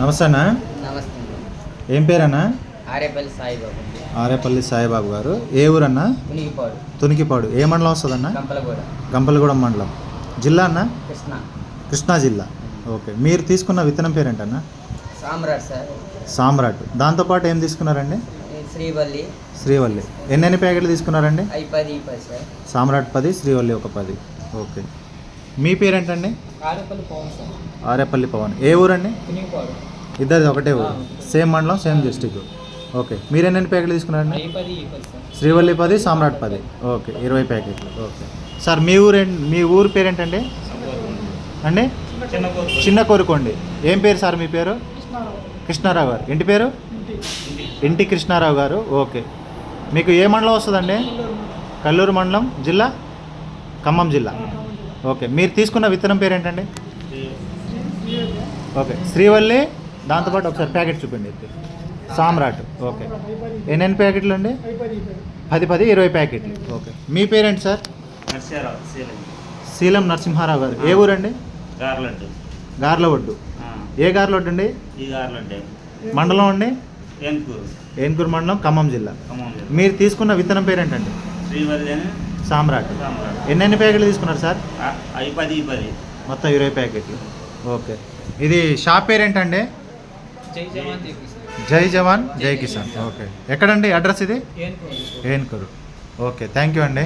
నమస్తే అన్న. నమస్తే ఏం పేరన్నా? ఆరేపల్లి సాయిబాబు. ఆరేపల్లి సాయిబాబు గారు. ఏ ఊరన్నా? మునిగిపాడు తునికిపాడు ఏ మండలం వస్తుందన్న? కంపలగూడ. గంపలగూడెం మండలం. జిల్లా అన్న? కృష్ణ. కృష్ణా జిల్లా. ఓకే. మీరు తీసుకున్న విత్తనం పేరేంటన్నా? సామ్రాట్ సార్. సామ్రాట్. దాంతోపాటు ఏం తీసుకున్నారండి? శ్రీవల్లి. శ్రీవల్లి. ఎన్నెన్ని ప్యాకెట్లు తీసుకున్నారండి? అయి పది ఈ పది సార్. సామ్రాట్ పది శ్రీవల్లి ఒక పది. ఓకే. మీ పేరేంటండి? ఆరేపల్లి పవన్ సార్. ఆరేపల్లి పవన్. ఏ ఊరండి? ఇద్దరిది ఒకటే ఊరు. సేమ్ మండలం సేమ్ డిస్టిక్. ఓకే. మీరు ఎన్నెన్ని ప్యాకెట్లు తీసుకున్నారండి? శ్రీవల్లి పది సామ్రాట్ పది. ఓకే. ఇరవై ప్యాకెట్లు. ఓకే. సార్ మీ ఊరు మీ ఊరు పేరేంటండి? అండి? చిన్న కోరుకోండి. ఏం పేరు సార్ మీ పేరు? కృష్ణారావు. గారు. ఇంటి పేరు? ఇంటి. కృష్ణారావు గారు. ఓకే. మీకు ఏ మండలం వస్తుందండి? కల్లూరు మండలం. జిల్లా? ఖమ్మం జిల్లా. ఓకే. మీరు తీసుకున్న విత్తనం పేరేంటండి? ఓకే. శ్రీవల్లి దాంతోపాటు ఒకసారి ప్యాకెట్ చూపండి. సామ్రాట్. ఓకే. ఎన్నెన్ని ప్యాకెట్లు అండి? పది పది ఇరవై ప్యాకెట్లు. ఓకే. మీ పేరేంటి సార్? శీలం నరసింహారావు గారు. ఏ ఊరండి? గార్లండ్ గార్లవడ్డు. ఏ గార్లవడ్డు అండి? మండలం అండి? ఏన్కూరు. ఏన్కూరు మండలం ఖమ్మం జిల్లా. మీరు తీసుకున్న విత్తనం పేరేంటండి? శ్రీవల్లి సామ్రాట్. ఎన్నెన్ని ప్యాకెట్లు తీసుకున్నారు సార్? అవి పది ఈ పది. మొత్తం ఇరవై ప్యాకెట్లు. ఓకే. ఇది షాప్ పేరేంటండి జై జవాన్ జై జవాన్ జై కిసాన్. ఓకే. ఎక్కడండి అడ్రస్ ఇది? ఏన్కూరు ఓకే. థ్యాంక్ యూ అండి.